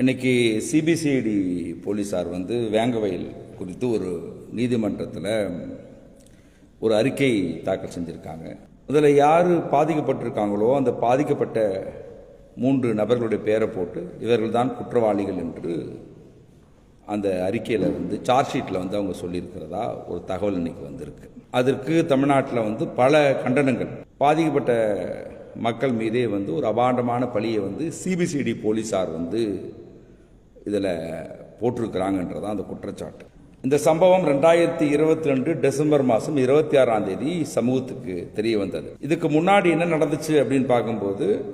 இன்னைக்கு சிபிசிஐடி போலீஸார் வந்து வேங்கவயல் குறித்து ஒரு நீதிமன்றத்தில் ஒரு அறிக்கை தாக்கல் செஞ்சுருக்காங்க. அதில் யார் பாதிக்கப்பட்டிருக்காங்களோ அந்த பாதிக்கப்பட்ட மூன்று நபர்களுடைய பேரை போட்டு இவர்கள் தான் குற்றவாளிகள் என்று அந்த அறிக்கையில் வந்து சார்ஜ் ஷீட்டில் வந்து அவங்க சொல்லியிருக்கிறதா ஒரு தகவல் இன்னைக்கு வந்திருக்கு. அதற்கு தமிழ்நாட்டில் வந்து பல கண்டனங்கள். பாதிக்கப்பட்ட மக்கள் மீதே வந்து ஒரு அபாண்டமான பழியை வந்து சிபிசிடி போலீஸார் வந்து இதில் போட்டிருக்கிறாங்கன்றதான் அந்த குற்றச்சாட்டு. இந்த சம்பவம் ரெண்டாயிரத்தி இருபத்தி ரெண்டு டிசம்பர் மாதம் இருபத்தி ஆறாம் தேதி சமூகத்துக்கு தெரிய வந்தது. இதுக்கு முன்னாடி என்ன நடந்துச்சு அப்படின்னு பார்க்கும்போது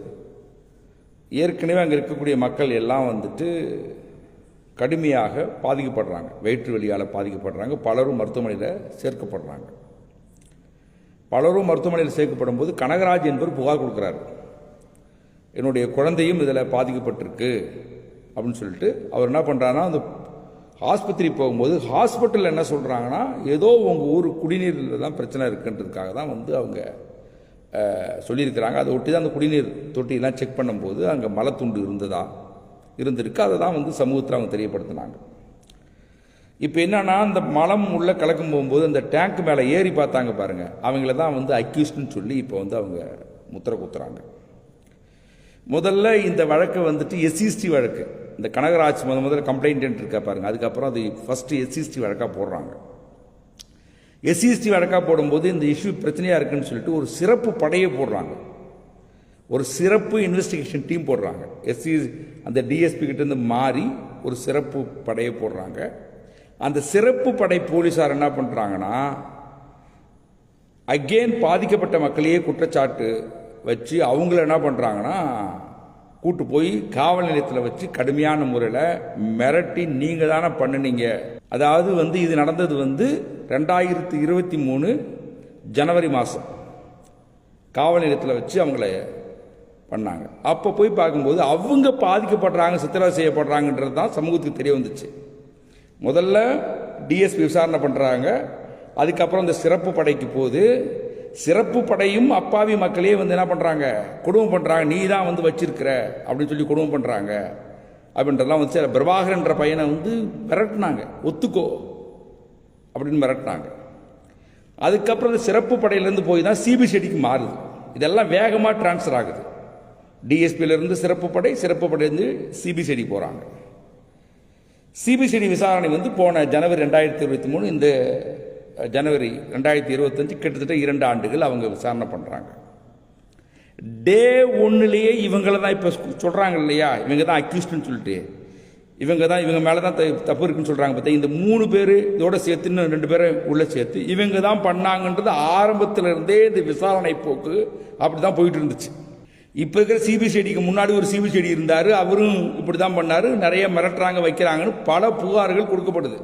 ஏற்கனவே அங்கே இருக்கக்கூடிய மக்கள் எல்லாம் வந்துட்டு கடுமையாக பாதிக்கப்படுறாங்க. வயிற்று வெளியால் பாதிக்கப்படுறாங்க. பலரும் மருத்துவமனையில் சேர்க்கப்படுறாங்க. பலரும் மருத்துவமனையில் சேர்க்கப்படும் போது கனகராஜ் என்பவர் புகார் கொடுக்குறாரு. என்னுடைய குழந்தையும் இதில் பாதிக்கப்பட்டிருக்கு. அப்படின்னு சொல்லிட்டு அவர் என்ன பண்ணுறாருன்னா அந்த ஆஸ்பத்திரி போகும்போது ஹாஸ்பிட்டலில் என்ன சொல்கிறாங்கன்னா ஏதோ உங்கள் ஊர் குடிநீரில் தான் பிரச்சனை இருக்குன்றதுக்காக தான் வந்து அவங்க சொல்லியிருக்கிறாங்க. அதை ஒட்டி தான் அந்த குடிநீர் தொட்டியெல்லாம் செக் பண்ணும்போது அங்கே மலத்துண்டு இருந்ததா இருந்திருக்கு. அதை தான் வந்து சமூகத்தில் அவங்க தெரியப்படுத்தினாங்க. இப்போ என்னன்னா அந்த மலம் உள்ளே கலக்கும் போகும்போது அந்த டேங்க் மேலே ஏறி பார்த்தாங்க பாருங்கள் அவங்கள தான் வந்து அக்யூஸ்ட்னு சொல்லி இப்போ வந்து அவங்க முத்திரை குத்துறாங்க. முதல்ல இந்த வழக்கு வந்துட்டு எஸ்சிஎஸ்டி வழக்கு. இந்த கனகராஜ் முத முதல்ல கம்ப்ளைண்ட் இருக்கா பாருங்க. அதுக்கப்புறம் அது ஃபஸ்ட்டு எஸ்சிஎஸ்டி வழக்காக போடுறாங்க. எஸ்சிஎஸ்டி வழக்காக போடும்போது இந்த இஷ்யூ பிரச்சனையாக இருக்குன்னு சொல்லிட்டு ஒரு சிறப்பு படையை போடுறாங்க. ஒரு சிறப்பு இன்வெஸ்டிகேஷன் டீம் போடுறாங்க. எஸ்சி அந்த டிஎஸ்பி கிட்டேருந்து மாறி ஒரு சிறப்பு படையை போடுறாங்க. அந்த சிறப்பு படை போலீஸார் என்ன பண்ணுறாங்கன்னா அகெயின் பாதிக்கப்பட்ட மக்களையே குற்றச்சாட்டு வச்சு அவங்கள என்ன பண்ணுறாங்கன்னா கூட்டு போய் காவல் நிலையத்தில் வச்சு கடுமையான முறையில் மிரட்டி நீங்கள் தானே பண்ணுனீங்க. அதாவது வந்து இது நடந்தது வந்து ரெண்டாயிரத்தி இருபத்தி மூணு ஜனவரி மாதம் காவல் நிலையத்தில் வச்சு அவங்கள பண்ணாங்க. அப்போ போய் பார்க்கும்போது அவங்க பாதிக்கப்படுறாங்க சித்திரவதை செய்யப்படுறாங்கன்றது தான் சமூகத்துக்கு தெரிய வந்துச்சு. முதல்ல டிஎஸ்பி விசாரணை பண்ணுறாங்க அதுக்கப்புறம் இந்த சிறப்பு படைக்கு போது சிறப்பு படையும் அப்பாவி மக்களே வந்து என்ன பண்ணுறாங்க குடும்பம் பண்ணுறாங்க நீ தான் வந்து வச்சிருக்கிற. அப்படின்னு சொல்லி குடும்பம் பண்ணுறாங்க அப்படின்றதெல்லாம் வந்து சில பிரபாகரன்ற பையனை வந்து மிரட்டினாங்க. ஒத்துக்கோ. அப்படின்னு மிரட்டினாங்க. அதுக்கப்புறம் இந்த சிறப்பு படையிலேருந்து போய் தான் சிபிசிடிக்கு மாறுது. இதெல்லாம் வேகமாக டிரான்ஸ்ஃபர் ஆகுது. டிஎஸ்பியிலேருந்து சிறப்பு படை சிறப்பு படையிலேருந்து சிபிசிடி போகிறாங்க சிபிசிடி விசாரணை வந்து போன ஜனவரி ரெண்டாயிரத்தி இருபத்தி மூணு இந்த ஜனவரி ரெண்டாயிரத்தி இருபத்தஞ்சு கிட்டத்தட்ட இரண்டு ஆண்டுகள் அவங்க விசாரணை பண்ணுறாங்க டே ஒன்றுலேயே இவங்கள தான் இப்போ சொல்கிறாங்க இல்லையா? இவங்க தான் அக்யூஸ்ட்னு சொல்லிட்டு. இவங்க தான் இவங்க மேலே தான் தப்பு இருக்குன்னு சொல்கிறாங்க பார்த்தா இந்த மூணு பேர் இதோட சேர்த்து இன்னும் ரெண்டு பேரை உள்ளே சேர்த்து இவங்க தான் பண்ணாங்கன்றது ஆரம்பத்தில் இருந்தே இந்த விசாரணை போக்கு அப்படி தான் போயிட்டு இருந்துச்சு. இப்போ இருக்கிற சிபிசிஐடிக்கு முன்னாடி ஒரு சிபிசிஐடி இருந்தார். அவரும் இப்படி தான் பண்ணார். நிறைய மிரட்டுறாங்க வைக்கிறாங்கன்னு பல புகார்கள் கொடுக்கப்படுது.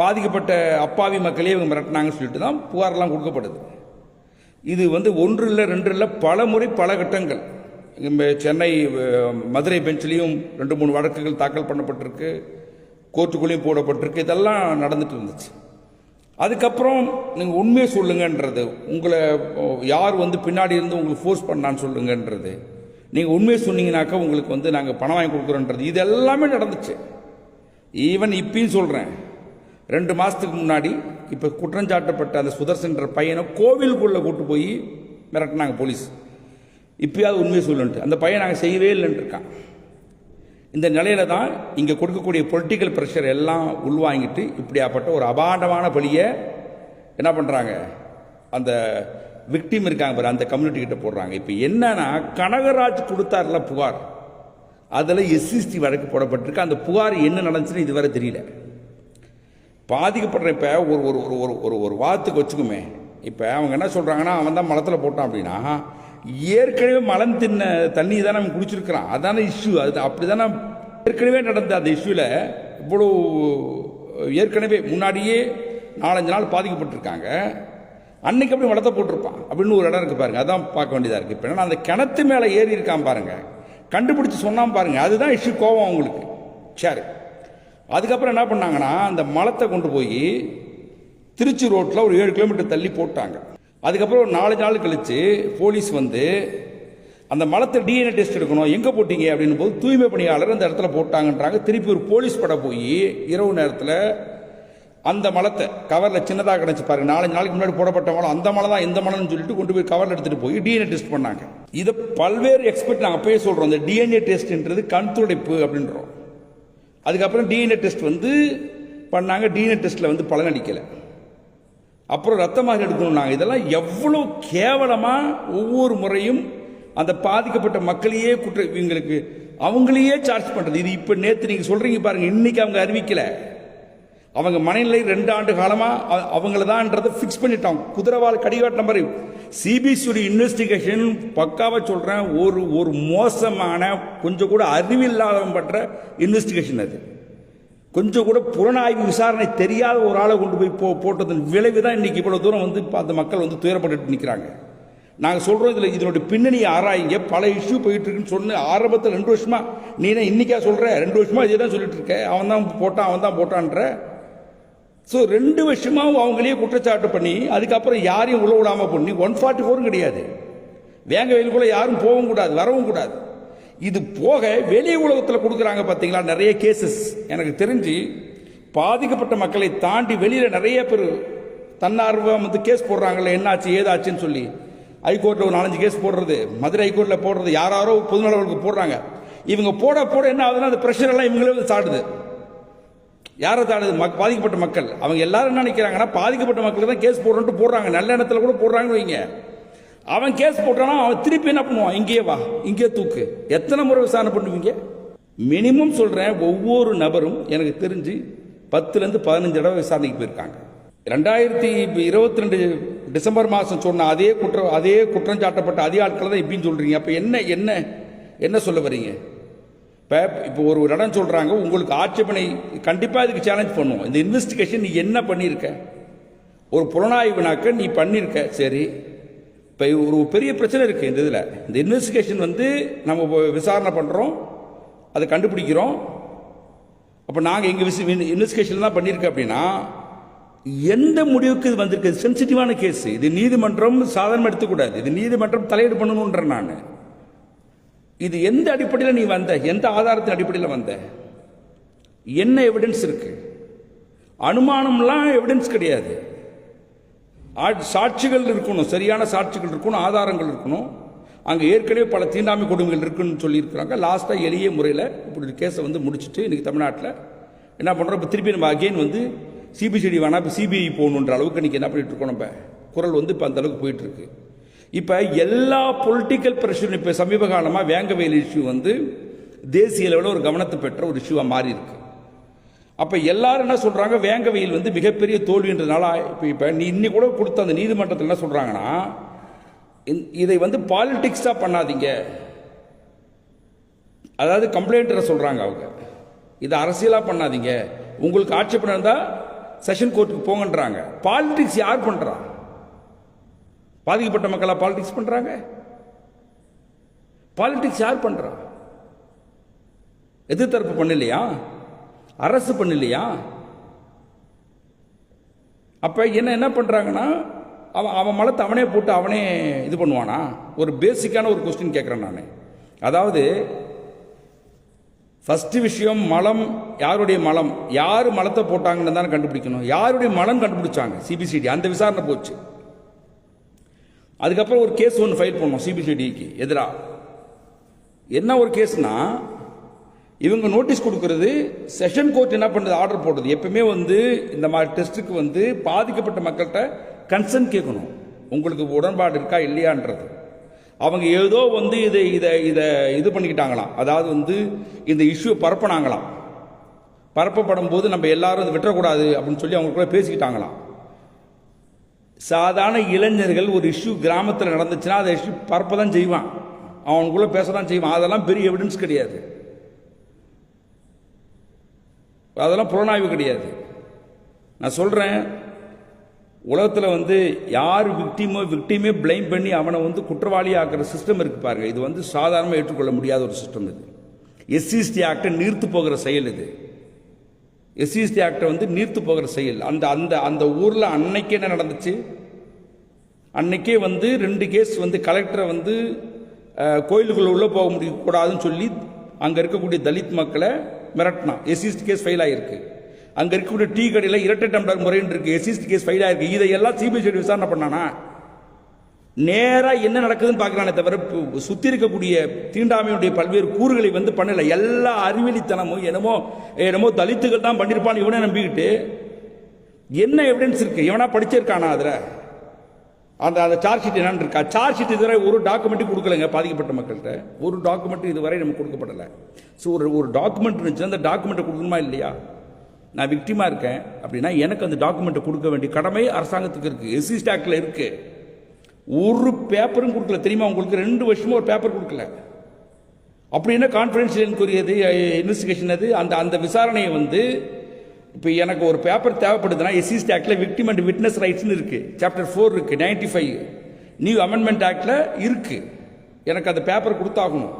பாதிக்கப்பட்ட அப்பாவி மக்களே இவங்க மிரட்டினாங்கன்னு சொல்லிட்டு தான் புகாரெல்லாம் கொடுக்கப்படுது. இது வந்து ஒன்று இல்லை ரெண்டு இல்லை பல முறை பல கட்டங்கள். சென்னை மதுரை பெஞ்சிலையும் ரெண்டு மூணு வழக்குகள் தாக்கல் பண்ணப்பட்டிருக்கு. கோர்ட்டுக்குள்ளேயும் போடப்பட்டிருக்கு. இதெல்லாம் நடந்துட்டு இருந்துச்சு. அதுக்கப்புறம் நீங்கள் உண்மையை சொல்லுங்கன்றது உங்களை யார் வந்து பின்னாடி இருந்து உங்களுக்கு ஃபோர்ஸ் பண்ணான்னு சொல்லுங்கன்றது நீங்கள் உண்மையை சொன்னீங்கனாக்கா உங்களுக்கு வந்து நாங்கள் பணம் வாங்கி கொடுக்குறோன்றது இது எல்லாமே நடந்துச்சு. ஈவன் இப்பயும் சொல்கிறேன் ரெண்டு மாதத்துக்கு முன்னாடி இப்போ குற்றஞ்சாட்டப்பட்ட அந்த சுதர்சன்ற பையனை கோவிலுக்குள்ளே கூட்டு போய் மிரட்டினாங்க போலீஸ். இப்பயாவது உண்மையை சொல்லுன்ட்டு. அந்த பையன் நாங்கள் செய்யவே இல்லைன்ட்டு இருக்கான். இந்த நிலையில தான் இங்கே கொடுக்கக்கூடிய பொலிட்டிக்கல் ப்ரெஷர் எல்லாம் உள்வாங்கிட்டு இப்படியாப்பட்ட ஒரு அபாண்டமான பலியை என்ன பண்ணுறாங்க அந்த விக்டிம் இருக்காங்க பாரு அந்த கம்யூனிட்டி கிட்ட போடுறாங்க. இப்போ என்னன்னா கனகராஜ் கொடுத்தாருல புகார். அதில் எஸ்சிஸ்டி வழக்கு போடப்பட்டிருக்கு. அந்த புகார் என்ன நடந்துச்சுன்னு இதுவரை தெரியல. பாதிக்கப்படுற இப்போ ஒரு ஒரு ஒரு ஒரு ஒரு ஒரு வாத்துக்கு வச்சுக்குமே. இப்போ அவங்க என்ன சொல்கிறாங்கன்னா அவன் தான் மலத்தில் போட்டான் அப்படின்னா ஏற்கனவே மலம் தின்ன தண்ணி தான் நம்ம குடிச்சிருக்கிறான். அதான இஷ்யூ அது அப்படி தானே ஏற்கனவே நடந்த அந்த இஷ்யூவில் இவ்வளோ ஏற்கனவே முன்னாடியே நாலஞ்சு நாள் பாதிக்கப்பட்டிருக்காங்க. அன்னைக்கு அப்படி மலத்தை போட்டிருப்பான். அப்படின்னு ஒரு இடம் இருக்குது பாருங்க. அதான் பார்க்க வேண்டியதாக இருக்குது இப்போ என்னன்னா அந்த கிணத்து மேலே ஏறி இருக்கான் பாருங்கள் கண்டுபிடிச்சி சொன்னான் பாருங்கள் அதுதான் இஷ்யூ கோவம் அவங்களுக்கு. சரி. அதுக்கப்புறம் என்ன பண்ணாங்கன்னா அந்த மலத்தை கொண்டு போய் திருச்சி ரோட்டில் ஒரு ஏழு கிலோமீட்டர் தள்ளி போட்டாங்க. அதுக்கப்புறம் ஒரு நாலு நாள் கழித்து போலீஸ் வந்து அந்த மலத்தை டிஎன்ஏ டெஸ்ட் எடுக்கணும் எங்கே போட்டீங்க அப்படின்னு போது தூய்மை பணியாளர் அந்த இடத்துல போட்டாங்கன்றாங்க. திருப்பி ஒரு போலீஸ் படம் போய் இரவு நேரத்தில் அந்த மலத்தை கவரில் சின்னதாக கிடச்சி பாருங்க நாலஞ்சு நாளைக்கு முன்னாடி போடப்பட்ட மலம் அந்த மலை தான் இந்த மலம்னு சொல்லிட்டு கொண்டு போய் கவரில் எடுத்துகிட்டு போய் டிஎன்ஏ டெஸ்ட் பண்ணாங்க. இதை பல்வேறு எக்ஸ்பர்ட் நாங்கள் அப்பயே சொல்கிறோம் இந்த டிஎன்ஏ டெஸ்ட்ன்றது கண் துடைப்பு அப்படின்றோம். அதுக்கப்புறம் டிஎன்ஏ டெஸ்ட் வந்து பண்ணாங்க. டிஎன்ஏ டெஸ்ட்டில் வந்து பலனளிக்கலை அப்புறம் ரத்த மாதிரி எடுக்கணும்னாங்க. இதெல்லாம் எவ்வளோ கேவலமாக ஒவ்வொரு முறையும் அந்த பாதிக்கப்பட்ட மக்களையே குற்ற இவங்களுக்கு அவங்களையே சார்ஜ் பண்ணுறது இது இப்போ நேற்று நீங்கள் சொல்கிறீங்க பாருங்கள் இன்றைக்கி அவங்க அறிவிக்கலை. அவங்க மனநிலை ரெண்டு ஆண்டு காலமாக அவங்கள தான்ன்றதை ஃபிக்ஸ் பண்ணிட்டாங்க. குதிரவால் கடிகாட்டின மாதிரி சிபிசியோட இன்வெஸ்டிகேஷன் பக்காவாக சொல்கிறேன் ஒரு ஒரு மோசமான கொஞ்சம் கூட அறிவில்லாதவன் பண்ணுற இன்வெஸ்டிகேஷன் அது. கொஞ்சம் கூட புலனாய்வு விசாரணை தெரியாத ஒரு ஆளை கொண்டு போய் போ போட்டதன் விளைவு தான் இன்னைக்கு இவ்வளோ தூரம் வந்து இப்போ அந்த மக்கள் வந்து துயரப்பட்டு நிற்கிறாங்க நாங்கள் சொல்கிறோம் இதில் இதனுடைய பின்னணியை ஆராயிங்க. பல இஷ்யூ போயிட்டுருக்குன்னு சொன்ன ஆரம்பத்தில் ரெண்டு வருஷமாக நீ என்ன இன்னைக்கா சொல்கிற ரெண்டு வருஷமாக இதே தான் சொல்லிட்டு இருக்க. அவன் தான் போட்டான் அவன் தான் போட்டான்ற ஸோ ரெண்டு வருஷமாகவும் அவங்களே குற்றச்சாட்டு பண்ணி அதுக்கப்புறம் யாரையும் உள்ள விடாமல் பண்ணி ஒன் ஃபார்ட்டி ஃபோரும் கிடையாது. வேங்க வெயிலுக்குள்ள யாரும் போகவும் கூடாது வரவும் கூடாது. இது போக வெளி உலகத்தில் கொடுக்குறாங்க பார்த்தீங்களா நிறைய கேசஸ் எனக்கு தெரிஞ்சு பாதிக்கப்பட்ட மக்களை தாண்டி வெளியில் நிறைய பேர் தன்னார்வம் வந்து கேஸ் போடுறாங்கல்ல என்னாச்சு ஏதாச்சுன்னு சொல்லி. ஹைகோர்ட்டில் ஒரு நாலஞ்சு கேஸ் போடுறது மதுரை ஹைகோர்ட்டில் போடுறது யாராரோ பொதுநலவர்களுக்கு போடுறாங்க. இவங்க போட போட என்ன ஆகுதுன்னா அந்த ப்ரெஷர் எல்லாம் இவங்களே வந்து சாடுது. யாரை தாடுது மக் பாதிக்கப்பட்ட மக்கள்? அவங்க எல்லாரும் என்ன நினைக்கிறாங்கன்னா பாதிக்கப்பட்ட மக்களுக்கு தான் கேஸ் போடுறோன்ட்டு போடுறாங்க. நல்ல இடத்துல கூட போடுறாங்கன்னு வைங்க. அவன் கேஸ் போட்டானா அவன் திருப்பி என்ன பண்ணுவான்? இங்கேயே வா இங்கே தூக்கு. எத்தனை முறை விசாரணை பண்ணுவீங்க? மினிமம் சொல்கிறேன் ஒவ்வொரு நபரும் எனக்கு தெரிஞ்சு பத்துலேருந்து பதினஞ்சு தடவை விசாரணைக்கு போயிருக்காங்க. ரெண்டாயிரத்தி இருபத்தி ரெண்டு டிசம்பர் மாதம் சொன்ன அதே குற்றம் அதே குற்றம் சாட்டப்பட்ட அதே ஆட்களை தான் இப்படின்னு சொல்கிறீங்க அப்போ என்ன என்ன என்ன சொல்ல வரீங்க? இப்போ இப்போ ஒரு இடம் சொல்கிறாங்க உங்களுக்கு ஆட்சேபனை கண்டிப்பாக இதுக்கு சேலஞ்ச் பண்ணுவோம். இந்த இன்வெஸ்டிகேஷன் நீ என்ன பண்ணியிருக்க ஒரு புலனாய்வுனாக்க நீ பண்ணியிருக்க சரி. இப்போ ஒரு பெரிய பிரச்சனை இருக்குது இந்த இதில். இந்த இன்வெஸ்டிகேஷன் வந்து நம்ம விசாரணை பண்ணுறோம் அதை கண்டுபிடிக்கிறோம். அப்போ நாங்கள் எங்கள் விசி இன்வெஸ்டிகேஷன் தான் பண்ணியிருக்கோம் அப்படின்னா எந்த முடிவுக்கு இது வந்திருக்கு? சென்சிட்டிவான கேஸ் இது நீதிமன்றம் சாதாரணமாக எடுத்துக்கூடாது. இது நீதிமன்றம் தலையீடு பண்ணணுன்ற நான். இது எந்த அடிப்படையில் நீ வந்த? எந்த ஆதாரத்தின் அடிப்படையில் வந்த? என்ன எவிடன்ஸ் இருக்கு? அனுமானம்லாம் எவிடன்ஸ் கிடையாது. ஆ- சாட்சிகள் இருக்கணும். சரியான சாட்சிகள் இருக்கணும் ஆதாரங்கள் இருக்கணும். அங்கே ஏற்கனவே பல தீண்டாமை கொடுமைகள் இருக்குன்னு சொல்லியிருக்கிறாங்க. லாஸ்ட்டாக எளிய முறையில் இப்படி கேஸை வந்து முடிச்சுட்டு இன்றைக்கி தமிழ்நாட்டில் என்ன பண்ணுறோம் இப்போ திருப்பி நம்ம அகெயின் வந்து சிபிசிடி வேணால் இப்போ சிபிஐ போகணுன்ற அளவுக்கு இன்றைக்கி என்ன பண்ணிகிட்டு இருக்கோம் நம்ம? குரல் வந்து இப்போ அந்த அளவுக்கு இப்போ எல்லா பொலிட்டிக்கல் ப்ரெஷரும் இப்போ சமீப காலமாக வேங்கவேல் இஷ்யூ வந்து தேசிய அளவில் ஒரு கவனத்தை பெற்ற ஒரு இஷ்யூவாக மாறி இருக்கு அப்போ எல்லாரும் என்ன சொல்கிறாங்க வேங்கவையில் வந்து மிகப்பெரிய தோல்வின்றதுனால இப்போ இப்போ நீ இன்னி கூட கொடுத்த அந்த நீதிமன்றத்தில் என்ன சொல்கிறாங்கன்னா இதை வந்து பாலிட்டிக்ஸாக பண்ணாதீங்க. அதாவது கம்ப்ளைண்ட்டில் சொல்கிறாங்க அவங்க. இதை அரசியலாக பண்ணாதீங்க. உங்களுக்கு ஆட்சேபனை இருந்தால் செஷன் கோர்ட்டுக்கு போங்கன்றாங்க. பாலிட்டிக்ஸ் யார் பண்ணுறா பாதிக்கப்பட்ட மக்களாக பாலிடிக்ஸ் பண்ணுறாங்க பாலிடிக்ஸ் யார் பண்ணுறா எதிர்த்தரப்பு பண்ணலையா? அரசு பண்ணலையா? அப்போ என்ன என்ன பண்ணுறாங்கன்னா அவன் அவன் மலத்தை அவனே போட்டு அவனே இது பண்ணுவானா? ஒரு பேசிக்கான ஒரு கொஸ்டின் கேட்குறேன் நான். அதாவது ஃபஸ்ட்டு விஷயம் மலம் யாருடைய மலம்? யார் மலத்தை போட்டாங்கன்னு தானே கண்டுபிடிக்கணும். யாருடைய மலம் கண்டுபிடிச்சாங்க? சிபிசிடி அந்த விசாரணை போச்சு. அதுக்கப்புறம் ஒரு கேஸ் ஒன்று ஃபைல் பண்ணோம் சிபிசிடிக்கு எதிராக என்ன ஒரு கேஸ்னா இவங்க நோட்டீஸ் கொடுக்கறது செஷன் கோர்ட் என்ன பண்ணுறது ஆர்டர் போடுறது. எப்பவுமே வந்து இந்த மாதிரி டெஸ்ட்டுக்கு வந்து பாதிக்கப்பட்ட மக்கள்கிட்ட கன்சர்ன் கேட்கணும். உங்களுக்கு உடன்பாடு இருக்கா இல்லையான்றது. அவங்க ஏதோ வந்து இதை இதை இதை இது பண்ணிக்கிட்டாங்களாம். அதாவது வந்து இந்த இஷ்யூ பரப்பினாங்களாம். பரப்பப்படும் போது நம்ம எல்லாரும் இதை விட்டுறக்கூடாது அப்படின்னு சொல்லி அவங்களுக்குள்ள பேசிக்கிட்டாங்களாம். சாதாரண இளைஞர்கள் ஒரு இஷ்யூ கிராமத்தில் நடந்துச்சுன்னா அதை இஷ்யூ பரப்ப தான் செய்வான். அவனுக்குள்ளே பேச தான் செய்வான். அதெல்லாம் பெரிய எவிடன்ஸ் கிடையாது. அதெல்லாம் புலனாய்வு கிடையாது. நான் சொல்கிறேன் உலகத்தில் வந்து யார் விக்டிமோ விக்டிமே பிளைம் பண்ணி அவனை வந்து குற்றவாளி ஆக்கிற சிஸ்டம் இருக்கு பாருங்க. இது வந்து சாதாரணமாக ஏற்றுக்கொள்ள முடியாத ஒரு சிஸ்டம் இது. எஸ்சிஎஸ்டி ஆக்டை நீர்த்து போகிற செயல் இது. எஸ்சிஎஸ்டி ஆக்டை வந்து நீர்த்து போகிற செயல். அந்த அந்த அந்த ஊரில் அன்னைக்கு என்ன நடந்துச்சு? அன்னைக்கே வந்து ரெண்டு கேஸ் வந்து கலெக்டரை வந்து கோயிலுக்குள்ளே உள்ளே போக முடியக்கூடாதுன்னு சொல்லி அங்கே இருக்கக்கூடிய தலித் மக்களை மிரட்டினான் எஸ்சிஸ்டி கேஸ் ஃபெயில் ஆகிருக்கு அங்கே இருக்கக்கூடிய டீ கடையில் இரட்டை டம்ளர் முறைன்னு இருக்குது எஸ்சிஸ்டி கேஸ் ஃபெயில் ஆகிருக்கு இதையெல்லாம் சிபிசிஐடி விசாரணை பண்ணானா? நேராக என்ன நடக்குதுன்னு பார்க்குறானே தவிர சுற்றி இருக்கக்கூடிய தீண்டாமையுடைய பல்வேறு கூறுகளை வந்து பண்ணல. எல்லா அறிவெளித்தனமும் என்னமோ என்னமோ தலித்துகள் தான் பண்ணியிருப்பான்னு இவனே நம்பிக்கிட்டு என்ன எவிடன்ஸ் இருக்கு? இவனா படிச்சிருக்கானா அதில்? அந்த அந்த சார்ஜ் ஷீட் என்னன்னு இருக்கா? சார்ஜ் ஷீட் இதுவரை ஒரு டாக்குமெண்ட்டும் கொடுக்கலங்க பாதிக்கப்பட்ட மக்கள்கிட்ட. ஒரு டாக்குமெண்ட் இதுவரை நமக்கு கொடுக்கப்படலை. ஸோ ஒரு ஒரு டாக்குமெண்ட் இருந்துச்சு அந்த டாக்குமெண்ட்டை கொடுக்கணுமா இல்லையா? நான் விக்டிமாக இருக்கேன் அப்படின்னா எனக்கு அந்த டாக்குமெண்ட்டை கொடுக்க வேண்டிய கடமை அரசாங்கத்துக்கு இருக்குது எஸ்சி ஸ்டாக்கில் இருக்குது ஒரு பேப்பரும் கொடுக்கல. தெரியுமா உங்களுக்கு? ரெண்டு வருஷமும் ஒரு பேப்பர் கொடுக்கல. அப்படின்னா கான்ஃபிடென்ஷியல் என்கொயரி அது இன்வெஸ்டிகேஷன் அது? அந்த அந்த விசாரணையை வந்து இப்போ எனக்கு ஒரு பேப்பர் தேவைப்படுதுன்னா எஸ்சி ஆக்டில் விக்டிம் அண்ட் விட்னஸ் ரைட்ஸ்னு இருக்குது சாப்டர் ஃபோர் இருக்குது நைன்டி ஃபைவ் நியூ அமெண்ட்மெண்ட் ஆக்டில் இருக்குது எனக்கு அந்த பேப்பர் கொடுத்தாகணும்.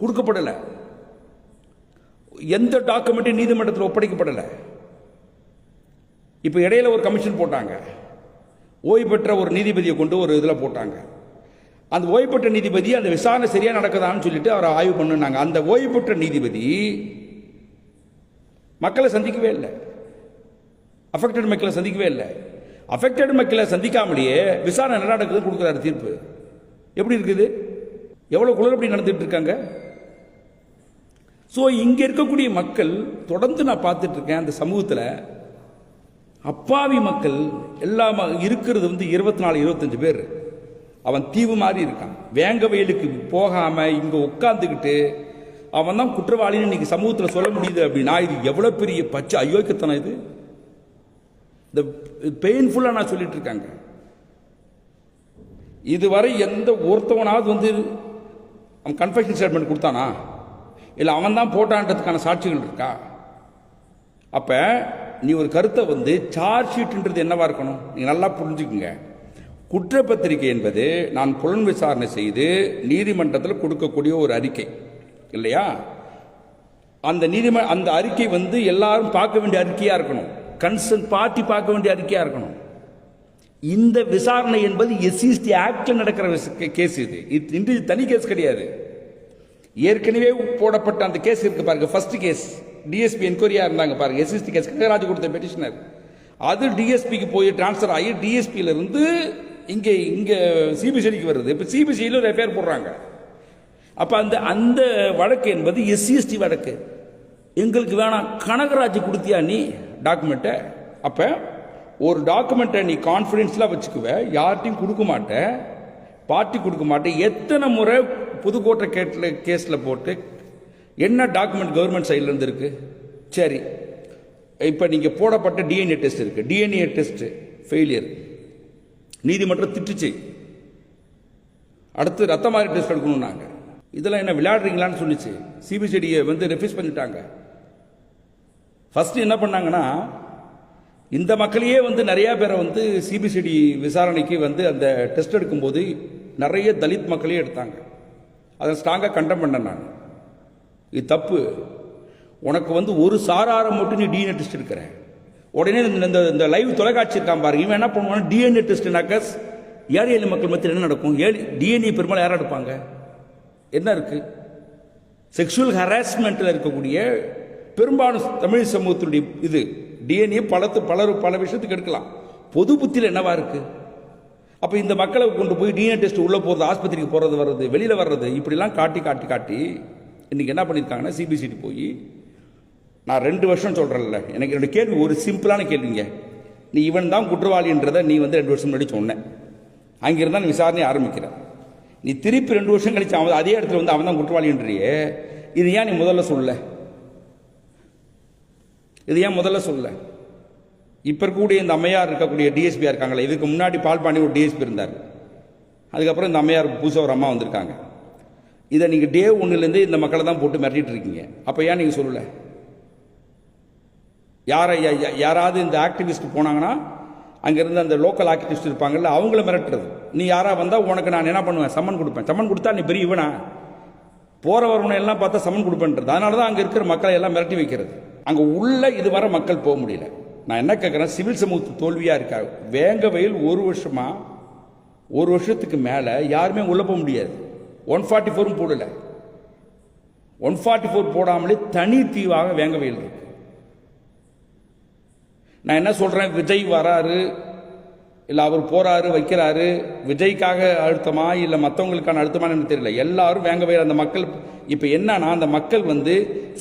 கொடுக்கப்படலை. எந்த டாக்குமெண்ட்டும் நீதிமன்றத்தில் ஒப்படைக்கப்படலை. இப்போ இடையில ஒரு கமிஷன் போட்டாங்க. ஓய்வு பெற்ற ஒரு நீதிபதியை கொண்டு ஒரு இதில் போட்டாங்க. அந்த ஓய்வு பெற்ற நீதிபதி அந்த விசாரணை சரியாக நடக்குதான்னு சொல்லிட்டு அவரை ஆய்வு பண்ணுனாங்க. அந்த ஓய்வு பெற்ற நீதிபதி மக்களை சந்திக்கவே இல்லை. அஃபெக்டட் மக்களை சந்திக்கவே இல்லை. அஃபெக்டட் மக்களை சந்திக்காமலேயே விசாரணை என்ன நடக்குதுன்னு கொடுக்குறாரு தீர்ப்பு. எப்படி இருக்குது? எவ்வளோ குளறுபடி நடந்துட்டு இருக்காங்க? ஸோ இங்கே இருக்கக்கூடிய மக்கள் தொடர்ந்து நான் பார்த்துட்ருக்கேன் அந்த சமூகத்தில். அப்பாவி மக்கள் எல்லாம் இருக்கிறது வந்து இருபத்தி நாலு இருபத்தஞ்சு பேர். அவன் தீவு மாதிரி இருக்கான். வேங்க வயலுக்கு போகாமல் இங்கே உட்காந்துக்கிட்டு அவன் தான் குற்றவாளின்னு இன்னைக்கு சமூகத்தில் சொல்ல முடியுது அப்படின்னா இது எவ்வளோ பெரிய பச்சை அயோக்கியத்தனம் இது? இந்த பெயின்ஃபுல்லாக நான் சொல்லிட்டு இருக்காங்க. இதுவரை எந்த ஒருத்தவனாவது வந்து அவன் கன்ஃபெஷன் ஸ்டேட்மெண்ட் கொடுத்தானா? இல்லை அவன் தான் போட்டான்றதுக்கான சாட்சிகள் இருக்கா? அப்போ நீ ஒரு கருத்தை வந்து சார்ஜ் ஷீட்ன்றது என்னவா இருக்கணும்? நீங்கள் நல்லா புரிஞ்சுக்குங்க. குற்றப்பத்திரிகை என்பது நான் புலன் விசாரணை செய்து நீதிமன்றத்தில் கொடுக்கக்கூடிய ஒரு அறிக்கை. இல்லையா? அந்த நீதிம அந்த அறிக்கை வந்து எல்லாரும் பார்க்க வேண்டிய அறிக்கையாக இருக்கணும். கன்சர்ன் பார்ட்டி பார்க்க வேண்டிய அறிக்கையாக இருக்கணும். இந்த விசாரணை என்பது எஸ்சிஎஸ்டி ஆக்டில் நடக்கிற கேஸ் இது. இது இன்று தனி கேஸ் கிடையாது. ஏற்கனவே போடப்பட்ட அந்த கேஸ் இருக்கு பாருங்க ஃபர்ஸ்ட் கேஸ் டிஎஸ்பி என்கொயரியாக இருந்தாங்க பாருங்கள் எஸ்எஸ்டி கேஸ் கனகராஜ் கொடுத்த பெட்டிஷனர் அது டிஎஸ்பிக்கு போய் டிரான்ஸ்ஃபர் ஆகி டிஎஸ்பியிலேருந்து இங்கே இங்கே சிபிசிடிக்கு வருது. இப்போ சிபிசியில் ஒரு எஃப்ஐஆர் போடுறாங்க. அப்போ அந்த அந்த வழக்கு என்பது எஸ்சிஎஸ்டி வழக்கு. எங்களுக்கு வேணாம். கனகராஜ் கொடுத்தியா நீ டாக்குமெண்ட்டை அப்போ ஒரு டாக்குமெண்ட்டை நீ கான்ஃபிடென்ஸ்லாம் வச்சுக்குவ. யார்ட்டையும் கொடுக்க மாட்டேன் பார்ட்டி கொடுக்க மாட்டேன் எத்தனை முறை புதுக்கோட்டை கேட்டில் கேஸில் போட்டு என்ன டாக்குமெண்ட் கவர்மெண்ட் சைட்லேருந்து இருக்குது சரி. இப்போ நீங்கள் போடப்பட்ட டிஎன்ஏ டெஸ்ட் இருக்குது டிஎன்ஏ டெஸ்ட்டு ஃபெயிலியர் நீதிமன்றம் திட்டுச்சு. அடுத்து ரத்த மாதிரி டெஸ்ட் எடுக்கணும்னாங்க இதெல்லாம் என்ன விளையாடுறீங்களான்னு சொல்லிச்சு சிபிசிடியை வந்து ரெஃப்யூஸ் பண்ணிட்டாங்க. ஃபஸ்ட்டு என்ன பண்ணாங்கன்னா இந்த மக்களையே வந்து நிறையா பேரை வந்து சிபிசிடி விசாரணைக்கு வந்து அந்த டெஸ்ட் எடுக்கும்போது நிறைய தலித் மக்களையே எடுத்தாங்க. அதை ஸ்ட்ராங்காக கண்டம் பண்ணேன் நான். இது தப்பு. உனக்கு வந்து ஒரு சாராரம் மட்டும் நீ டிஎன்ஏ டெஸ்ட் எடுக்கிற. உடனே இந்த- இந்த லைவ் தொலைக்காட்சி இருக்கான் பாருங்க இவன் என்ன பண்ணுவான் டிஎன்ஏ டெஸ்ட்னாக்க ஏழை எளிய மக்கள் மத்தியில் என்ன நடக்கும்? ஏழு டிஎன்ஏ பெரும்பாலும் யாரும் எடுப்பாங்க? என்ன இருக்குது செக்ஷுவல் ஹராஸ்மெண்ட்டில் இருக்கக்கூடிய பெரும்பாலும் தமிழ் சமூகத்தினுடைய இது டிஎன்ஏ பலத்து பலர் பல விஷயத்துக்கு எடுக்கலாம். பொது புத்தியில் என்னவா இருக்குது அப்போ இந்த மக்களை கொண்டு போய் டிஎன்ஏ டெஸ்ட் உள்ளே போகிறது ஆஸ்பத்திரிக்கு போகிறது வர்றது வெளியில் வர்றது இப்படிலாம் காட்டி காட்டி காட்டி இன்றைக்கி என்ன பண்ணியிருக்காங்கன்னா சிபிசிடி போய் நான் ரெண்டு வருஷம் சொல்கிறேன்ல எனக்கு என்னோடய கேள்வி ஒரு சிம்பிளான கேள்விங்க. நீ இவன் தான் குற்றவாளின்றதை நீ வந்து ரெண்டு வருஷம் முன்னாடி சொன்ன. அங்கிருந்தா நீ விசாரணை ஆரம்பிக்கிற. நீ திருப்பி ரெண்டு வருஷம் கழிச்சு அவன் அதே இடத்துல வந்து அவன் தான் குற்றவாளின்றியே இது ஏன் நீ முதல்ல சொல்ல? இது ஏன் முதல்ல சொல்ல? இப்போ இருக்கக்கூடிய இந்த அம்மையார் இருக்கக்கூடிய டிஎஸ்பியாக இருக்காங்களே இதுக்கு முன்னாடி பால்பாண்டி ஒரு டிஎஸ்பி இருந்தார். அதுக்கப்புறம் இந்த அம்மையார் புதுசாக ஒரு அம்மா வந்திருக்காங்க. இதை நீங்கள் டே ஒன்றுலேருந்து இந்த மக்களை தான் போட்டு மிரட்டிட்டு இருக்கீங்க. அப்போ ஏன் நீங்கள் சொல்லலை? யாரை யாராவது இந்த ஆக்டிவிஸ்ட் போனாங்கன்னா அங்கேருந்து அந்த லோக்கல் ஆக்டிவிஸ்ட் இருப்பாங்கல்ல அவங்கள மிரட்டுறது. நீ யாராக வந்தால் உனக்கு நான் என்ன பண்ணுவேன்? சம்மன் கொடுப்பேன். சம்மன் கொடுத்தா நீ பெரிய இவனா? போகிற வரவனை எல்லாம் பார்த்தா சம்மன் கொடுப்பேன்றது. அதனால தான் அங்கே இருக்கிற மக்களை எல்லாம் மிரட்டி வைக்கிறது. அங்கே உள்ள இதுவரை மக்கள் போக முடியல. நான் என்ன கேட்குறேன் சிவில் சமூகத்து தோல்வியாக இருக்கா? வேங்க வயல் ஒரு வருஷமாக ஒரு வருஷத்துக்கு மேலே யாருமே உள்ளே போக முடியாது. ஒன் ஃபார்ட்டி ஃபோரும் போடல. ஒன் ஃபார்ட்டி ஃபோர் போடாமலே தனி தீவாக வேங்கவையில் இருக்கு. நான் என்ன சொல்கிறேன் விஜய் வராரு இல்லை அவர் போகிறாரு வைக்கிறாரு விஜய்க்காக அழுத்தமா இல்லை மற்றவங்களுக்கான அழுத்தமானு எனக்கு தெரியல. எல்லாரும் வேங்கவையில் அந்த மக்கள் இப்போ என்னன்னா அந்த மக்கள் வந்து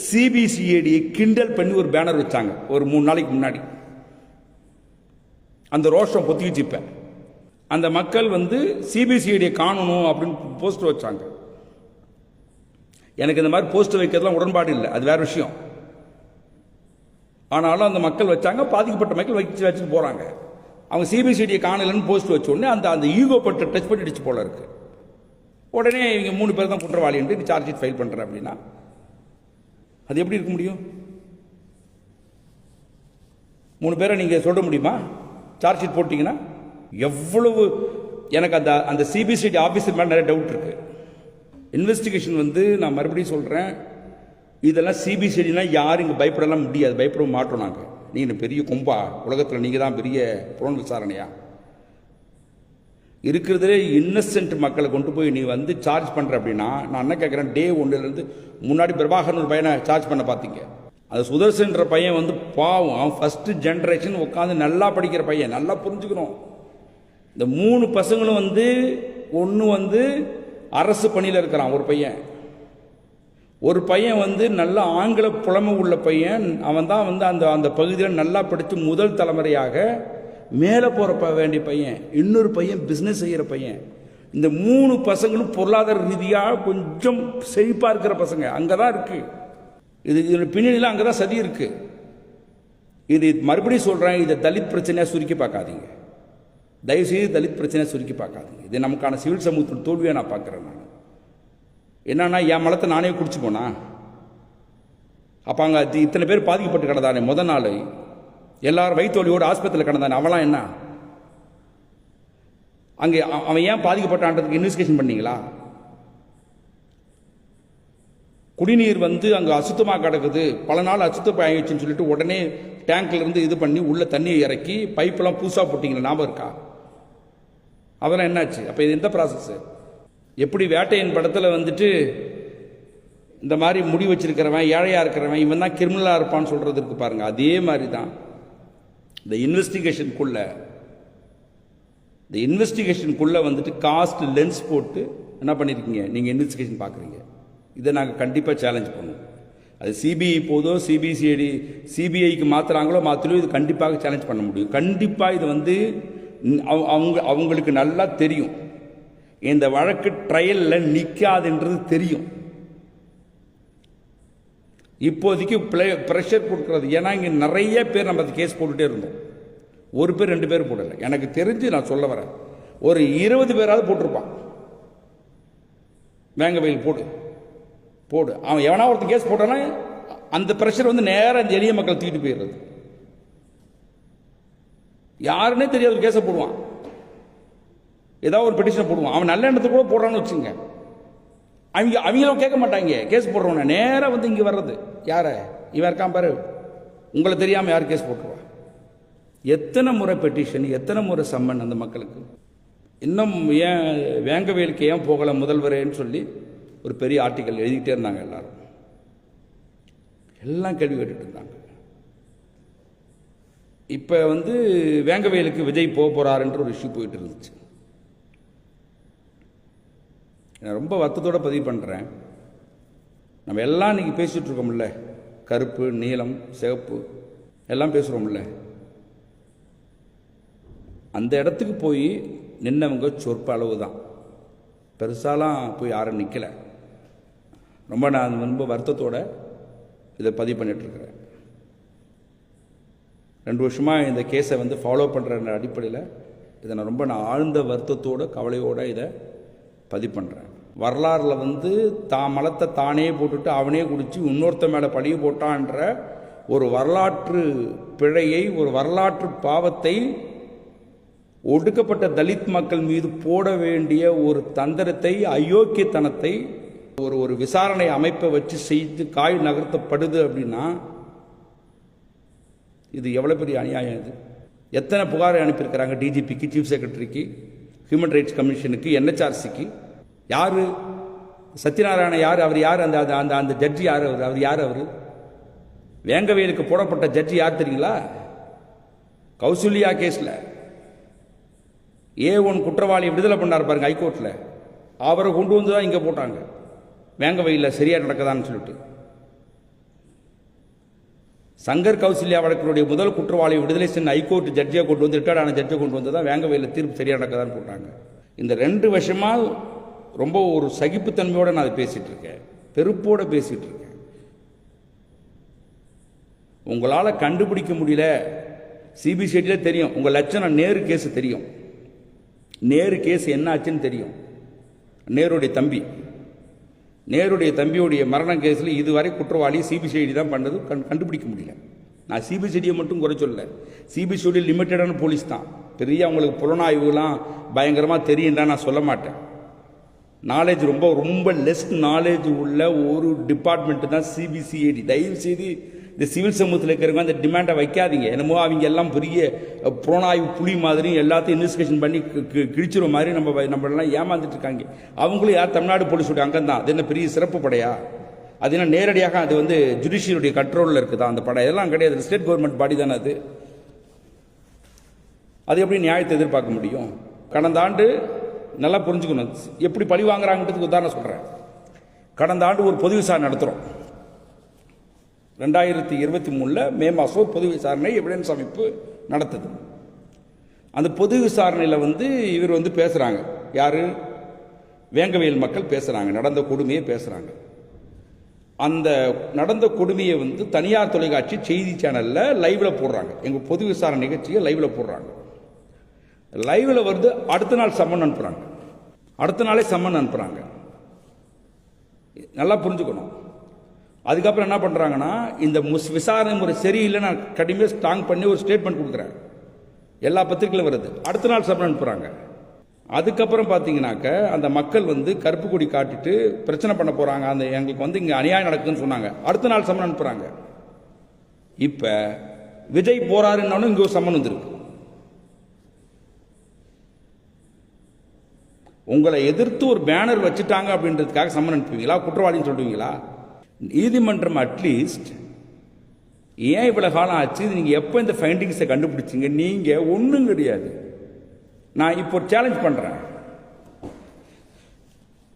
சிபிசிஐடியை கிண்டல் பண்ணி ஒரு பேனர் வச்சாங்க ஒரு மூணு நாளைக்கு முன்னாடி. அந்த ரோஷம் பொத்திக்கிச்சு இப்போ. அந்த மக்கள் வந்து சிபிசிஐடியை காணணும் அப்படின்னு போஸ்டர் வச்சாங்க. எனக்கு இந்த மாதிரி போஸ்டர் வைக்கிறதுலாம் உடன்பாடு இல்லை. அது வேற விஷயம். ஆனாலும் அந்த மக்கள் வச்சாங்க. பாதிக்கப்பட்ட மக்கள் வச்சு வச்சுட்டு போகிறாங்க அவங்க சிபிசிடியை காணலன்னு போஸ்ட் வச்ச உடனே அந்த அந்த ஈகோ பட்டு டச் பண்ணிடுச்சு போல இருக்கு. உடனே இவங்க மூணு பேர் தான் குற்றவாளின்ட்டு சார்ஜ் ஷீட் ஃபைல் பண்ணுறேன் அப்படின்னா அது எப்படி இருக்க முடியும்? மூணு பேரை நீங்கள் சொல்ல முடியுமா? சார்ஜ் ஷீட் போட்டிங்கன்னா? எவ்வளவு எனக்கு அந்த அந்த சிபிசிடி ஆஃபீஸர் மேலே நிறைய டவுட் இருக்கு. இன்வெஸ்டிகேஷன் வந்து நான் மறுபடியும் சொல்கிறேன் இதெல்லாம் சிபிசிடினா யாரும் இங்கே பயப்படலாம் முடியாது. பயப்பட மாட்டோம் நாங்கள் நீங்கள் பெரிய கொம்பா? உலகத்தில் நீங்கள் தான் பெரிய புலன் விசாரணையா? இருக்கிறதுலே இன்னசென்ட் மக்களை கொண்டு போய் நீ வந்து சார்ஜ் பண்ணுற அப்படின்னா நான் என்ன கேட்குறேன் டே ஒன்றுலேருந்து முன்னாடி பிரபாகரன் ஒரு பையனை சார்ஜ் பண்ண பார்த்தீங்க அது சுதர்சன்ற பையன் வந்து பாவம். ஃபஸ்ட்டு ஜென்ரேஷன் உட்காந்து நல்லா படிக்கிற பையன். நல்லா புரிஞ்சுக்கணும். இந்த மூணு பசங்களும் வந்து ஒன்று வந்து அரசு பணியில் இருக்கிறான் ஒரு பையன். ஒரு பையன் வந்து நல்ல ஆங்கில புலமை உள்ள பையன். அவன் தான் வந்து அந்த அந்த பகுதியில் நல்லா படித்து முதல் தலைமுறையாக மேலே போகிற வேண்டிய பையன். இன்னொரு பையன் பிஸ்னஸ் செய்கிற பையன். இந்த மூணு பசங்களும் பொருளாதார ரீதியாக கொஞ்சம் செழிப்பாக இருக்கிற பசங்க. அங்கே தான் இருக்குது இது இதோட பின்னணியில் அங்கே தான் சதி இருக்குது இது மறுபடியும் சொல்கிறேன் இதை தலித் பிரச்சனையாக சுருக்கி பார்க்காதீங்க. தயவுசெய்து தலித் பிரச்சனை சுருக்கி பார்க்காதுங்க. இது நமக்கான சிவில் சமூகத்தின் தோல்வியாக நான் பார்க்குறேன் நான். என்னன்னா என் மலத்தை நானே குடிச்சு போனா? அப்போ அங்கே இத்தனை பேர் பாதிக்கப்பட்டு கிடந்தானே முத நாள். எல்லாரும் வயிற்றோலியோடு ஆஸ்பத்திரியில் கிடந்தானே அவன்லாம் என்ன? அங்கே அவ- அவன் ஏன் பாதிக்கப்பட்டான்றதுக்கு இன்வெஸ்டிகேஷன் பண்ணீங்களா? குடிநீர் வந்து அங்கே அசுத்தமாக கிடக்குது. பல நாள் அசுத்தம் ஆயிடுச்சுன்னு சொல்லிட்டு உடனே டேங்க்லேருந்து இது பண்ணி உள்ளே தண்ணியை இறக்கி பைப்பெல்லாம் புதுசாக போட்டிங்களா? ஞாபகம் இருக்கா? அதெல்லாம் என்னாச்சு? அப்போ இது எந்த ப்ராசஸ்ஸு எப்படி வேட்டையின் படத்தில் வந்துட்டு இந்த மாதிரி முடி வச்சிருக்கிறவன் ஏழையாக இருக்கிறவன் இவன் தான் கிரிமினலாக இருப்பான்னு சொல்கிறதுக்கு பாருங்கள் அதே மாதிரி தான் இந்த இன்வெஸ்டிகேஷனுக்குள்ளே இந்த இன்வெஸ்டிகேஷனுக்குள்ளே வந்துட்டு காஸ்ட் லென்ஸ் போட்டு என்ன பண்ணியிருக்கீங்க நீங்கள் இன்வெஸ்டிகேஷன் பார்க்குறீங்க. இதை நாங்கள் கண்டிப்பாக சேலஞ்ச் பண்ணுவோம். அது சிபிஐ போதோ சிபிசிஐடி சிபிஐக்கு மாற்றுறாங்களோ மாற்றலையோ இது கண்டிப்பாக சேலஞ்ச் பண்ண முடியும். கண்டிப்பாக இது வந்து அவங்க- அவங்க அவங்களுக்கு நல்லா தெரியும். இந்த வழக்கு ட்ரையலில் நிற்காதுன்றது தெரியும். இப்போதைக்கு ப்ரெஷர் கொடுக்குறது. ஏன்னா இங்கே நிறைய பேர் நம்ம அது கேஸ் போட்டுகிட்டே இருந்தோம். ஒரு பேர் ரெண்டு பேர் போடலை. எனக்கு தெரிஞ்சு நான் சொல்ல வரேன். ஒரு இருபது பேராவது போட்டிருப்பான். வேங்க வயல் போடு. போடு. அவன் எவனா ஒருத்தன் கேஸ் போட்டானா அந்த ப்ரெஷர் வந்து நேராக இந்த எளிய மக்கள் தூக்கிட்டு போயிடுறது. யாருன்னே தெரியாத ஒரு கேஸை போடுவான். ஏதாவது ஒரு பெட்டிஷனை போடுவான். அவன் நல்ல எண்ணத்துக்கு கூட போடுறான்னு வச்சுங்க அவங்க அவங்களும் கேட்க மாட்டாங்க. கேஸ் போடுறவன நேராக வந்து இங்கே வர்றது. யார? இவன் இருக்கான் பாரு. உங்களை தெரியாமல் யார் கேஸ் போட்டுருவா? எத்தனை முறை பெட்டிஷன் எத்தனை முறை சம்மன் அந்த மக்களுக்கு? இன்னும் ஏன் வேங்கவேலுக்கு ஏன் போகலை முதல்வரேன்னு சொல்லி ஒரு பெரிய ஆர்டிக்கல் எழுதிக்கிட்டே இருந்தாங்க எல்லாரும். எல்லாம் கேள்வி கேட்டுட்டு இருந்தாங்க. இப்போ வந்து வேங்கவேலுக்கு விஜய் போக போகிறாருன்ற ஒரு இஷ்யூ போயிட்டு இருந்துச்சு நான் ரொம்ப வருத்தத்தோட பதிவு பண்ணுறேன் நம்ம எல்லாம் இன்றைக்கி பேசிகிட்ருக்கோம்ல இருக்கோம்ல. கருப்பு நீலம் சிவப்பு எல்லாம் பேசுகிறோம்ல அந்த இடத்துக்கு போய் நின்னவங்க சொற்ப அளவு தான் பெருசாலாம் போய் யாரும் நிற்கலை ரொம்ப நான் ரொம்ப வருத்தத்தோட இதை பதிவு பண்ணிகிட்ருக்கிறேன் ரெண்டு வருஷமாக இந்த கேஸை வந்து ஃபாலோ பண்ணுற அடிப்படையில் இதை நான் ரொம்ப நான் ஆழ்ந்த வருத்தத்தோட கவலையோடு இதை பதிவு பண்ணுறேன் வரலாறில் வந்து தான் மலத்தை தானே போட்டுட்டு அவனே குடித்து இன்னொருத்த மேலே பழி போட்டான்ற ஒரு வரலாற்று பிழையை ஒரு வரலாற்று பாவத்தை ஒடுக்கப்பட்ட தலித் மக்கள் மீது போட வேண்டிய ஒரு தந்திரத்தை அயோக்கியத்தனத்தை ஒரு ஒரு விசாரணை அமைப்பை வச்சு செய்து காய் நகர்த்தப்படுது அப்படின்னா இது எவ்வளோ பெரிய அநியாயம் இது? எத்தனை புகாரை அனுப்பியிருக்கிறாங்க டிஜிபிக்கு சீஃப் செக்ரட்டரிக்கு ஹியூமன் ரைட்ஸ் கமிஷனுக்கு என்ஹெச்ஆர்சிக்கு யார்? சத்யநாராயண யார்? அவர் யார்? அந்த அந்த அந்த அந்த ஜட்ஜி யார் அவர்? அவர் யார் அவர்? வேங்கவேலுக்கு போடப்பட்ட ஜட்ஜி யார் தெரியுங்களா? கௌசல்யா கேஸில். ஏ ஒன் குற்றவாளி விடுதலை பண்ணார் பாருங்க ஹைகோர்ட்டில் அவரை கொண்டு வந்து தான் இங்கே போட்டாங்க. வேங்கவையில் சரியாக நடக்குதான்னு சொல்லிட்டு. சங்கர் கௌசல்யா வழக்கினுடைய முதல் குற்றவாளி விடுதலை சென்ன ஹைகோர்ட் ஜட்ஜியை கொண்டு வந்து ரிட்டையர்டான ஜட்ஜை கொண்டு வந்து தான் வேங்கவையில் தீர்ப்பு சரியாக நடக்கதான்னு போட்டாங்க. இந்த ரெண்டு வருஷமாக ரொம்ப ஒரு சகிப்புத்தன்மையோடு நான் அதை பேசிகிட்டு இருக்கேன். பெருப்போடு பேசிகிட்டு இருக்கேன். உங்களால் கண்டுபிடிக்க முடியல. சிபிசிஐடியில் தெரியும். உங்கள் லட்சணம் நேரு கேஸு தெரியும். நேரு கேஸ் என்ன ஆச்சுன்னு தெரியும். நேருடைய தம்பி. நேருடைய தம்பியுடைய மரண கேஸில் இதுவரை குற்றவாளி சிபிசிஐடி தான் பண்ணது. கண் கண்டுபிடிக்க முடியல. நான் சிபிசிடியை மட்டும் குறை சொல்ல சிபிசிஐடி லிமிட்டடான போலீஸ் தான். பெரிய அவங்களுக்கு புலனாய்வுலாம் பயங்கரமாக தெரியுன்றா நான் சொல்ல மாட்டேன். நாலேஜ் ரொம்ப ரொம்ப லெஸ் நாலேஜ் உள்ள ஒரு டிபார்ட்மெண்ட்டு தான் சிபிசிஐடி தயவு செய்து இந்த சிவில் சமூகத்தில் இருக்கிறவங்க அந்த டிமாண்டை வைக்காதீங்க. என்னமோ அவங்க எல்லாம் பெரிய புலனாய்வு புலி மாதிரி எல்லாத்தையும் இன்வெஸ்டிகேஷன் பண்ணி கி- கிழிச்சிற மாதிரி நம்ம நம்மளெல்லாம் ஏமாந்துட்டு இருக்காங்க. அவங்களும் யார்? தமிழ்நாடு போலீஸோட அங்கம் தான் அது என்ன பெரிய சிறப்பு படையா? அது என்ன நேரடியாக அது வந்து ஜுடிஷியருடைய கண்ட்ரோலில் இருக்குதா? அந்த படம் எல்லாம் கிடையாது. ஸ்டேட் கவர்மெண்ட் பாடி தானே அது. அது எப்படி நியாயத்தை எதிர்பார்க்க முடியும்? கடந்த ஆண்டு நல்லா புரிஞ்சுக்கணும். எப்படி பழி வாங்குறாங்கன்றதுக்கு உதாரணம் சொல்கிறேன் கடந்த ஆண்டு ஒரு பொது விசாரணை நடத்துகிறோம் ரெண்டாயிரத்தி இருபத்தி மூணில் மே மாதம் பொது விசாரணை எவிடன்ஸ் அமைப்பு நடத்துது. அந்த பொது விசாரணையில் வந்து இவர் வந்து பேசுகிறாங்க யார்? வேங்கவேல் மக்கள் பேசுகிறாங்க நடந்த கொடுமையை பேசுகிறாங்க அந்த நடந்த கொடுமையை வந்து தனியார் தொலைக்காட்சி செய்தி சேனலில் லைவில் போடுறாங்க. எங்கள் பொது விசாரணை நிகழ்ச்சியை லைவில் போடுறாங்க. லைவில் வருது அடுத்த நாள் சம்மன் அனுப்புகிறாங்க அடுத்த நாளே சம்மன் அனுப்புகிறாங்க நல்லா புரிஞ்சுக்கணும். அதுக்கப்புறம் என்ன பண்ணுறாங்கன்னா இந்த முஸ் விசாரணை முறை சரியில்லை நான் கடுமையாக ஸ்ட்ராங் பண்ணி ஒரு ஸ்டேட்மெண்ட் கொடுக்குறேன். எல்லா பத்திரிகையிலும் வருது. அடுத்த நாள் சபை அனுப்புகிறாங்க அதுக்கப்புறம் பார்த்தீங்கன்னாக்க அந்த மக்கள் வந்து கருப்பு கொடி காட்டிட்டு பிரச்சனை பண்ண போகிறாங்க அந்த எங்களுக்கு வந்து இங்கே அநியாயம் நடக்குதுன்னு சொன்னாங்க. அடுத்த நாள் சம்மன் அனுப்புகிறாங்க இப்போ விஜய் போறாருன்னாலும் இங்கே ஒரு சம்மன் வந்திருக்கு. உங்களை எதிர்த்து ஒரு பேனர் வச்சுட்டாங்க அப்படின்றதுக்காக சம்மன் அனுப்புவீங்களா? குற்றவாளின்னு சொல்லுவீங்களா நீதிமன்றம் அட்லீஸ்ட் ஏன் இவ்வளோ காலம் ஆச்சு? நீங்கள் எப்போ இந்த ஃபைண்டிங்ஸை கண்டுபிடிச்சிங்க? நீங்கள் ஒன்றும் கிடையாது. நான் இப்போ சேலஞ்ச் பண்ணுறேன்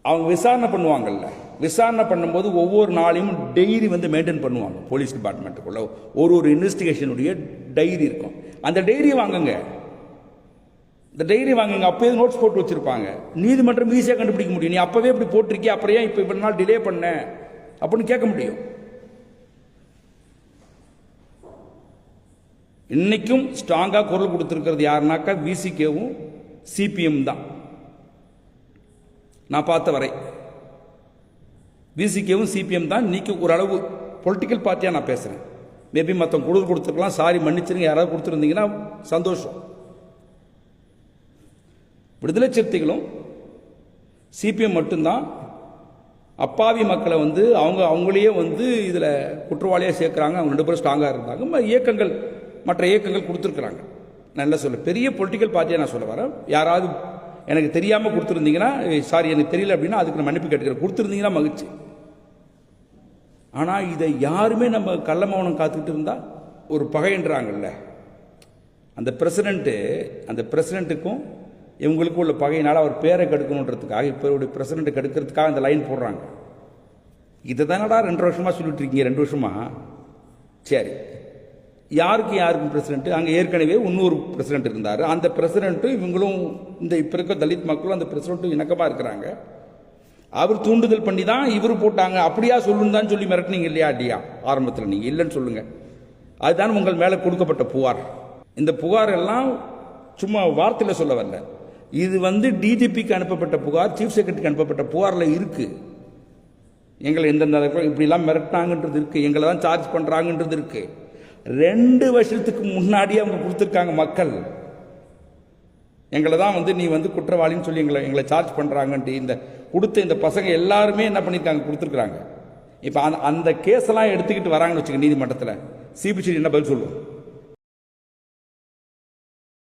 அவங்க விசாரணை பண்ணுவாங்கல்ல. விசாரணை பண்ணும்போது ஒவ்வொரு நாளையும் டைரி வந்து மெயின்டைன் பண்ணுவாங்க. போலீஸ் டிபார்ட்மெண்ட்டுக்குள்ள ஒரு ஒரு இன்வெஸ்டிகேஷனுடைய டைரி இருக்கும். அந்த டைரியை வாங்குங்க. இந்த டைரி வாங்குங்க. அப்போயே நோட்ஸ் போட்டு வச்சுருப்பாங்க. நீதிமன்றம் ஈஸியாக கண்டுபிடிக்க முடியும். நீ அப்போவே இப்படி போட்டிருக்கே அப்புறம் ஏன் இப்போ இவ்வளோ நாள் டிலே பண்ண? அப்படின்னு கேட்க முடியும். இன்னைக்கும் ஸ்ட்ராங்காக குரல் கொடுத்துருக்கிறது யாருனாக்கா விசிகேவும் சிபிஎம் தான். நான் பார்த்த வரை விசிகேவும் சிபிஎம் தான். இன்னைக்கு ஓரளவு பொலிட்டிக்கல் பார்ட்டியாக நான் பேசுகிறேன் மேபி மற்றவங்க குழு கொடுத்துருக்கலாம். சாரி மன்னிச்சிருங்க. யாராவது கொடுத்துருந்தீங்கன்னா சந்தோஷம். விடுதலை சிறுத்தைகளும் சிபிஎம் மட்டும்தான் அப்பாவி மக்களை வந்து அவங்க அவங்களையே வந்து இதில் குற்றவாளியாக சேர்க்குறாங்க. அவங்க ரெண்டு பேரும் ஸ்ட்ராங்காக இருந்தாங்க. இயக்கங்கள் மற்ற இயக்கங்கள் கொடுத்துருக்குறாங்க. நல்லா சொல்ல பெரிய பொலிட்டிக்கல் பார்ட்டியாக நான் சொல்ல வரேன். யாராவது எனக்கு தெரியாமல் கொடுத்துருந்தீங்கன்னா சாரி எனக்கு தெரியல அப்படின்னா அதுக்கு நான் மன்னிப்பு கேட்டுக்கிறேன். கொடுத்துருந்தீங்கன்னா மகிழ்ச்சி. ஆனால் இதை யாருமே நம்ம கள்ள மௌனம் காத்துக்கிட்டு இருந்தால் ஒரு பகைன்றாங்கல்ல அந்த பிரசிடெண்ட்டு அந்த பிரசிடெண்ட்டுக்கும் இவங்களுக்கும் உள்ள பகையினால் அவர் பேரை கெடுக்கணுன்றதுக்காக இப்போ இவருடைய பிரசிடெண்ட்டை கெடுக்கிறதுக்காக அந்த லைன் போடுறாங்க. இதை தானடா ரெண்டு வருஷமாக சொல்லிட்டு இருக்கீங்க ரெண்டு வருஷமாக சரி. யாருக்கு யாருக்கும் பிரசிடென்ட்டு அங்கே ஏற்கனவே இன்னொரு பிரசிடென்ட் இருந்தார். அந்த பிரசிடென்ட்டும் இவங்களும் இந்த இப்போ இருக்க தலித் மக்களும் அந்த பிரசிடென்ட்டும் இணக்கமாக இருக்கிறாங்க. அவர் தூண்டுதல் பண்ணி தான் இவர் போட்டாங்க. அப்படியா சொல்லுன்னு சொல்லி மிரட்டினீங்க இல்லையா இல்லையா ஆரம்பத்தில் நீங்கள் இல்லைன்னு சொல்லுங்கள் அதுதான் உங்கள் மேலே கொடுக்கப்பட்ட புகார். இந்த புகார் எல்லாம் சும்மா வார்த்தையில் சொல்ல வரல. இது வந்து டிஜிபிக்கு அனுப்பப்பட்ட புகார் சீஃப் செக்ரட்டரிக்கு அனுப்பப்பட்ட புகாரில் இருக்குது எங்களை எந்தெந்த இப்படிலாம் மிரட்டினாங்கன்றது இருக்குது எங்களை தான் சார்ஜ் பண்ணுறாங்கன்றது இருக்குது ரெண்டு வருஷத்துக்கு முன்னாடியே அவங்க கொடுத்துருக்காங்க மக்கள். எங்களை தான் வந்து நீ வந்து குற்றவாளின்னு சொல்லி எங்களை எங்களை சார்ஜ் பண்ணுறாங்கன்ட்டு இந்த கொடுத்த இந்த பசங்க எல்லாருமே என்ன பண்ணியிருக்காங்க கொடுத்துருக்குறாங்க. இப்போ அந்த அந்த கேஸெல்லாம் எடுத்துக்கிட்டு வராங்கன்னு வச்சுக்க நீதிமன்றத்தில். சிபிசிடி என்ன பதில் சொல்லுவோம்.